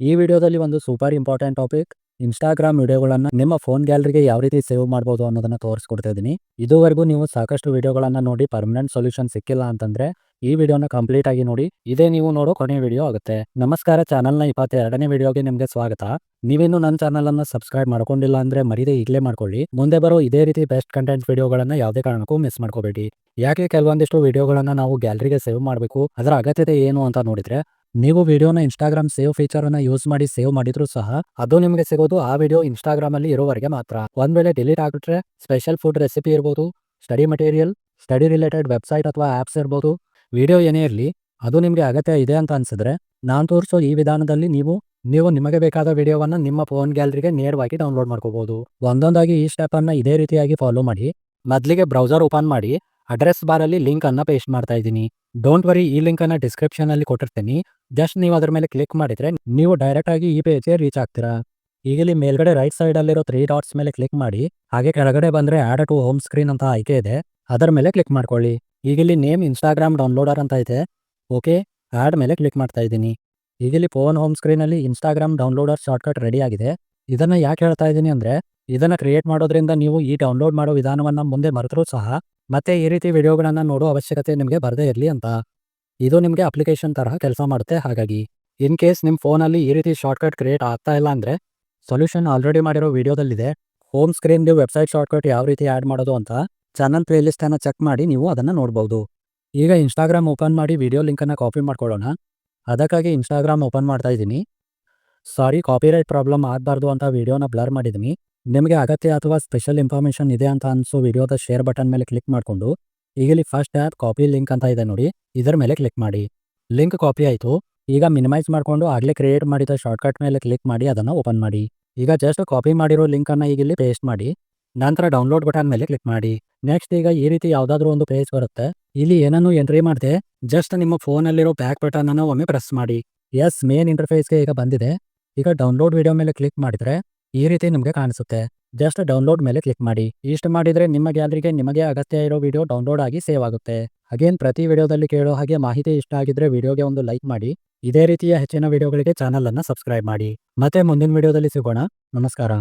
ಈ ವಿಡಿಯೋದಲ್ಲಿ ಒಂದು ಸೂಪರ್ ಇಂಪಾರ್ಟೆಂಟ್ ಟಾಪಿಕ್ ಇನ್ಸ್ಟಾಗ್ರಾಮ್ ವಿಡಿಯೋಗಳನ್ನ ನಿಮ್ಮ ಫೋನ್ ಗ್ಯಾಲರಿಗೆ ಯಾವ ರೀತಿ ಸೇವ್ ಮಾಡ್ಬೋದು ಅನ್ನೋದನ್ನ ತೋರಿಸ್ಕೊಡ್ತಾ ಇದ್ದೀನಿ. ಇದುವರೆಗೂ ನೀವು ಸಾಕಷ್ಟು ವಿಡಿಯೋಗಳನ್ನ ನೋಡಿ ಪರ್ಮನೆಂಟ್ ಸೊಲ್ಯೂಷನ್ ಸಿಕ್ಕಿಲ್ಲ ಅಂತಂದ್ರೆ ಈ ವಿಡಿಯೋನ ಕಂಪ್ಲೀಟ್ ಆಗಿ ನೋಡಿ, ಇದೇ ನೀವು ನೋಡೋ ಕೊನೆ ವಿಡಿಯೋ ಆಗುತ್ತೆ. ನಮಸ್ಕಾರ, ಚಾನಲ್ನ ಇಪ್ಪತ್ತೆರಡನೇ ವಿಡಿಯೋಗೆ ನಿಮಗೆ ಸ್ವಾಗತ. ನೀವೇನು ನನ್ನ ಚಾನಲ್ ಅನ್ನ ಸಬ್ಸ್ಕ್ರೈಬ್ ಮಾಡ್ಕೊಂಡಿಲ್ಲ ಅಂದ್ರೆ ಮರಿದೇ ಈಗಲೇ ಮಾಡ್ಕೊಳ್ಳಿ. ಮುಂದೆ ಬರೋ ಇದೇ ರೀತಿ ಬೆಸ್ಟ್ ಕಂಟೆಂಟ್ ವಿಡಿಯೋಗಳನ್ನ ಯಾವುದೇ ಕಾರಣಕ್ಕೂ ಮಿಸ್ ಮಾಡ್ಕೋಬೇಡಿ. ಯಾಕೆ ಕೆಲವೊಂದಿಷ್ಟು ವಿಡಿಯೋಗಳನ್ನ ನಾವು ಗ್ಯಾಲರಿಗೆ ಸೇವ್ ಮಾಡಬೇಕು, ಅದರ ಅಗತ್ಯತೆ ಏನು ಅಂತ ನೋಡಿದ್ರೆ ನೀವು ವಿಡಿಯೋನ ಇನ್ಸ್ಟಾಗ್ರಾಮ್ ಸೇವ್ ಫೀಚರ್ ಅನ್ನ ಯೂಸ್ ಮಾಡಿ ಸೇವ್ ಮಾಡಿದ್ರು ಸಹ ಅದು ನಿಮಗೆ ಸಿಗೋದು ಆ ವಿಡಿಯೋ ಇನ್ಸ್ಟಾಗ್ರಾಮ್ ಅಲ್ಲಿ ಇರೋವರೆಗೆ ಮಾತ್ರ. ಒಂದ್ ವೇಳೆ ಡಿಲೀಟ್ ಆಗ್ಬಿಟ್ರೆ ಸ್ಪೆಷಲ್ ಫುಡ್ ರೆಸಿಪಿ ಇರ್ಬೋದು study material study related website ಅಥವಾ ಆಪ್ಸ್ ಇರ್ಬೋದು. ವಿಡಿಯೋ ಏನೇ ಇರಲಿ, ಅದು ನಿಮಗೆ ಅಗತ್ಯ ಇದೆ ಅಂತ ಅನ್ಸಿದ್ರೆ ನಾನು ತೋರಿಸೋ ಈ ವಿಧಾನದಲ್ಲಿ ನೀವು ನೀವು ನಿಮಗೆ ಬೇಕಾದ ವಿಡಿಯೋವನ್ನ ನಿಮ್ಮ ಫೋನ್ ಗ್ಯಾಲರಿಗೆ ನೇರವಾಗಿ ಡೌನ್ಲೋಡ್ ಮಾಡ್ಕೋಬಹುದು ಒಂದೊಂದಾಗಿ ಈ ಸ್ಟೆಪ್ ಅನ್ನ ಇದೇ ರೀತಿಯಾಗಿ ಫಾಲೋ ಮಾಡಿ, ಮೊದಲಿಗೆ ಬ್ರೌಸರ್ ಓಪನ್ ಮಾಡಿ ಅಡ್ರೆಸ್ ಬಾರ್ ಅಲ್ಲಿ ಲಿಂಕ್ ಅನ್ನ ಪೇಸ್ಟ್ ಮಾಡ್ತಾ ಇದ್ದೀನಿ. ಡೋಂಟ್ ವರಿ ಈ ಲಿಂಕ್ ಅನ್ನ ಡಿಸ್ಕ್ರಿಪ್ಷನ್ ಅಲ್ಲಿ ಕೊಟ್ಟಿರ್ತೀನಿ. ಜಸ್ಟ್ ನೀವು ಅದರ ಮೇಲೆ ಕ್ಲಿಕ್ ಮಾಡಿದ್ರೆ ನೀವು ಡೈರೆಕ್ಟ್ ಆಗಿ ಈ ಪೇಜ್ಗೆ ರೀಚ್ ಆಗ್ತೀರಾ. ಈಗ ಇಲ್ಲಿ ಮೇಲ್ಗಡೆ ರೈಟ್ ಸೈಡ್ ಅಲ್ಲಿರೋ ತ್ರೀ ಡಾಟ್ಸ್ ಮೇಲೆ ಕ್ಲಿಕ್ ಮಾಡಿ, ಹಾಗೆ ಕೆಳಗಡೆ ಬಂದ್ರೆ ಆಡ್ ಟು ಹೋಮ್ ಸ್ಕ್ರೀನ್ ಅಂತ ಆಯ್ಕೆ ಇದೆ. ಅದರ ಮೇಲೆ ಕ್ಲಿಕ್ ಮಾಡ್ಕೊಳ್ಳಿ. ಈಗ ಇಲ್ಲಿ ನೇಮ್ ಇನ್ಸ್ಟಾಗ್ರಾಮ್ ಡೌನ್ಲೋಡರ್ ಅಂತ ಇದೆ. ಓಕೆ ಆಡ್ ಮೇಲೆ ಕ್ಲಿಕ್ ಮಾಡ್ತಾ ಇದ್ದೀನಿ. ಈಗ ಇಲ್ಲಿ ಫೋನ್ ಹೋಮ್ ಸ್ಕ್ರೀನ್ ಅಲ್ಲಿ ಇನ್ಸ್ಟಾಗ್ರಾಮ್ ಡೌನ್ಲೋಡರ್ ಶಾರ್ಟ್ಕಟ್ ರೆಡಿ ಆಗಿದೆ. ಇದನ್ನ ಯಾಕೆ ಹೇಳ್ತಾ ಇದ್ದೀನಿ ಅಂದ್ರೆ, ಇದನ್ನ ಕ್ರಿಯೇಟ್ ಮಾಡೋದ್ರಿಂದ ನೀವು ಈ ಡೌನ್ಲೋಡ್ ಮಾಡೋ ವಿಧಾನವನ್ನ ಮುಂದೆ ಮರೆತರೂ ಸಹ ಮತ್ತೆ ಈ ರೀತಿ ವಿಡಿಯೋಗಳನ್ನು ನೋಡೋ ಅವಶ್ಯಕತೆ ನಿಮಗೆ ಬರದೇ ಇರಲಿ ಅಂತ. ಇದು ನಿಮಗೆ ಅಪ್ಲಿಕೇಶನ್ ತರಹ ಕೆಲಸ ಮಾಡುತ್ತೆ, ಹಾಗಾಗಿ ಇನ್ ಕೇಸ್ ನಿಮ್ಮ ಫೋನಲ್ಲಿ ಈ ರೀತಿ ಶಾರ್ಟ್ಕಟ್ ಕ್ರಿಯೇಟ್ ಆಗ್ತಾ ಇಲ್ಲ ಅಂದರೆ ಸೊಲ್ಯೂಷನ್ ಆಲ್ರೆಡಿ ಮಾಡಿರೋ ವಿಡಿಯೋದಲ್ಲಿದೆ. ಹೋಮ್ ಸ್ಕ್ರೀನ್ ನೀವು ವೆಬ್ಸೈಟ್ ಶಾರ್ಟ್ಕಟ್ ಯಾವ ರೀತಿ ಆ್ಯಡ್ ಮಾಡೋದು ಅಂತ ಚಾನಲ್ ಪ್ಲೇಲಿಸ್ಟನ್ನು ಚೆಕ್ ಮಾಡಿ ನೀವು ಅದನ್ನು ನೋಡ್ಬೋದು. ಈಗ ಇನ್ಸ್ಟಾಗ್ರಾಮ್ ಓಪನ್ ಮಾಡಿ ವಿಡಿಯೋ ಲಿಂಕನ್ನು ಕಾಪಿ ಮಾಡ್ಕೊಳ್ಳೋಣ. ಅದಕ್ಕಾಗಿ ಇನ್ಸ್ಟಾಗ್ರಾಮ್ ಓಪನ್ ಮಾಡ್ತಾ ಇದ್ದೀನಿ. ಸಾರಿ, ಕಾಪಿರೈಟ್ ಪ್ರಾಬ್ಲಮ್ ಆಗಬಾರ್ದು ಅಂತ ವಿಡಿಯೋನ ಬ್ಲರ್ ಮಾಡಿದ್ದೀನಿ ನಿಮಗೆ ಅಗತ್ಯ ಅಥವಾ ಸ್ಪೆಷಲ್ ಇನ್ಫಾರ್ಮೇಷನ್ ಇದೆ ಅಂತ ಅನ್ಸೋ ವಿಡಿಯೋದ ಶೇರ್ ಬಟನ್ ಮೇಲೆ ಕ್ಲಿಕ್ ಮಾಡಿಕೊಂಡು ಈಗಲಿ ಫಸ್ಟ್ ಆ್ಯಪ್ ಕಾಪಿ ಲಿಂಕ್ ಅಂತ ಇದೆ ನೋಡಿ, ಇದರ ಮೇಲೆ ಕ್ಲಿಕ್ ಮಾಡಿ. ಲಿಂಕ್ ಕಾಪಿ ಆಯಿತು, ಈಗ ಮಿನಿಮೈಸ್ ಮಾಡಿಕೊಂಡು ಆಗಲೇ ಕ್ರಿಯೇಟ್ ಮಾಡಿದ ಶಾರ್ಟ್ಕಟ್ ಮೇಲೆ ಕ್ಲಿಕ್ ಮಾಡಿ, ಅದನ್ನು ಓಪನ್ ಮಾಡಿ. ಈಗ ಜಸ್ಟ್ ಕಾಪಿ ಮಾಡಿರೋ ಲಿಂಕನ್ನು ಈಗ ಇಲ್ಲಿ ಪೇಸ್ಟ್ ಮಾಡಿ, ನಂತರ ಡೌನ್ಲೋಡ್ ಬಟನ್ ಮೇಲೆ ಕ್ಲಿಕ್ ಮಾಡಿ. ನೆಕ್ಸ್ಟ್ ಈಗ ಈ ರೀತಿ ಯಾವುದಾದ್ರೂ ಒಂದು ಪೇಜ್ ಬರುತ್ತೆ, ಇಲ್ಲಿ ಏನನ್ನು ಎಂಟ್ರಿ ಮಾಡಿದೆ ಜಸ್ಟ್ ನಿಮ್ಮ ಫೋನಲ್ಲಿರೋ ಬ್ಯಾಕ್ ಬಟನ್ ಅನ್ನು ಒಮ್ಮೆ ಪ್ರೆಸ್ ಮಾಡಿ. ಎಸ್ ಮೇನ್ ಇಂಟರ್ಫೇಸ್ಗೆ ಈಗ ಬಂದಿದೆ. ಈಗ ಡೌನ್ಲೋಡ್ ವಿಡಿಯೋ ಮೇಲೆ ಕ್ಲಿಕ್ ಮಾಡಿದ್ರೆ ಈ ರೀತಿ ನಿಮಗೆ ಕಾಣಿಸುತ್ತೆ. ಜಸ್ಟ್ ಡೌನ್ಲೋಡ್ ಮೇಲೆ ಕ್ಲಿಕ್ ಮಾಡಿ. ಇಷ್ಟು ಮಾಡಿದ್ರೆ ನಿಮ್ಮ ಗ್ಯಾಲರಿಗೆ ನಿಮಗೆ ಅಗತ್ಯ ಇರೋ ವಿಡಿಯೋ ಡೌನ್ಲೋಡ್ ಆಗಿ ಸೇವ್ ಆಗುತ್ತೆ. ಅಗೇನ್ ಪ್ರತಿ ವಿಡಿಯೋದಲ್ಲಿ ಕೇಳೋ ಹಾಗೆ ಮಾಹಿತಿ ಇಷ್ಟ ಆಗಿದ್ರೆ ವಿಡಿಯೋಗೆ ಒಂದು ಲೈಕ್ ಮಾಡಿ. ಇದೇ ರೀತಿಯ ಹೆಚ್ಚಿನ ವಿಡಿಯೋಗಳಿಗೆ ಚಾನಲ್ ಅನ್ನು ಸಬ್ಸ್ಕ್ರೈಬ್ ಮಾಡಿ. ಮತ್ತೆ ಮುಂದಿನ ವಿಡಿಯೋದಲ್ಲಿ ಸಿಗೋಣ. ನಮಸ್ಕಾರ.